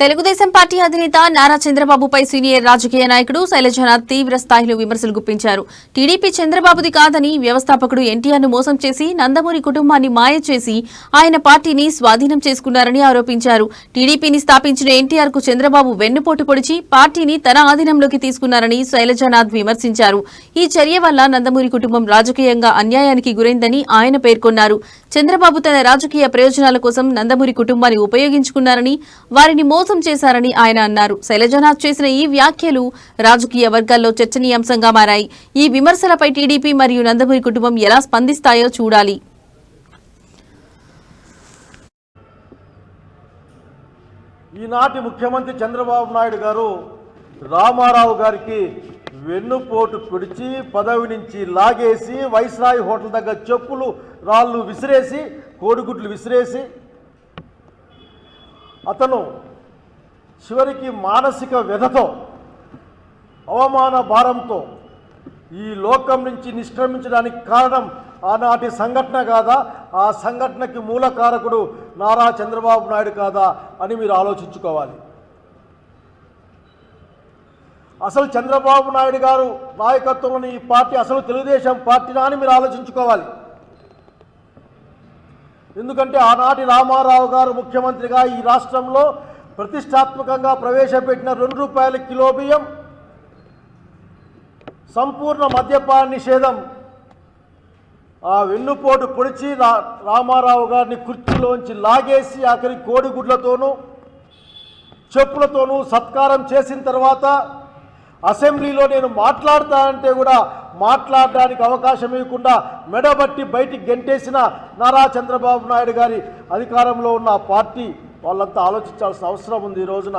Telugu Desam party అధినేత నారా చంద్రబాబుపై senior రాజకీయ నాయకుడు శైలజనాథ్ తీవ్ర స్థాయిలో విమర్శలు గుప్పించారు. టీడీపీ చంద్రబాబుది కాదని వ్యవస్థాపకుడు ఎన్టీఆర్ను మోసం చేసి నందమూరి కుటుంబాన్ని మాయ చేసి ఆయన పార్టీని స్వాధీనం చేసుకున్నారని ఆరోపించారు. టీడీపీని స్థాపించిన ఎన్టీఆర్కు చంద్రబాబు వెన్నుపోటు పొడిచి పార్టీని తన ఆధీనంలోకి తీసుకున్నారని శైలజనాథ్ విమర్శించారు. ఈ చర్య వల్ల నందమూరి కుటుంబం రాజకీయంగా అన్యాయానికి గురైందని ఆయన పేర్కొన్నారు. చంద్రబాబు తన రాజకీయ ప్రయోజనాల కోసం నందమూరి కుటుంబాన్ని ఉపయోగించుకున్నారని వారిని మోసం చేశారని ఆయన అన్నారు. శైలజనాథ్ చేసిన ఈ వ్యాఖ్యలు రాజకీయ వర్గాల్లో చర్చనీయాంశంగా మారాయి. ఈ విమర్శలపై టీడీపీ మరియు నందమూరి కుటుంబం ఎలా స్పందిస్తాయో చూడాలి. ఈనాటి ముఖ్యమంత్రి చంద్రబాబు నాయుడు గారు రామారావు గారికి వెన్నుపోటు పిడిచి పదవి నుంచి లాగేసి వైస్రాయి హోటల్ దగ్గర చెప్పులు రాళ్ళు విసిరేసి కోడిగుడ్లు విసిరేసి అతను చివరికి మానసిక వ్యధతో అవమాన భారంతో ఈ లోకం నుంచి నిష్క్రమించడానికి కారణం ఆనాటి సంఘటన కాదా? ఆ సంఘటనకి మూల కారకుడు నారా చంద్రబాబు నాయుడు కాదా అని మీరు ఆలోచించుకోవాలి. అసలు చంద్రబాబు నాయుడు గారు నాయకత్వంలోని ఈ పార్టీ అసలు తెలుగుదేశం పార్టీనా అని మీరు ఆలోచించుకోవాలి. ఎందుకంటే ఆనాటి రామారావు గారు ముఖ్యమంత్రిగా ఈ రాష్ట్రంలో ప్రతిష్టాత్మకంగా ప్రవేశపెట్టిన రెండు రూపాయల కిలో బియ్యం సంపూర్ణ మద్యపాన నిషేధం. ఆ వెన్నుపోటు పొడిచి రా రామారావు గారిని కుర్చీలోంచి లాగేసి ఆఖరి కోడిగుడ్లతోనూ చెప్పులతోనూ సత్కారం చేసిన తర్వాత అసెంబ్లీలో నేను మాట్లాడతానంటే కూడా మాట్లాడడానికి అవకాశం ఇవ్వకుండా మెడబట్టి బయటికి గెంటేసిన నారా చంద్రబాబు నాయుడు గారి అధికారంలో ఉన్న పార్టీ వాళ్ళంతా ఆలోచించాల్సిన అవసరం ఉంది ఈ రోజున.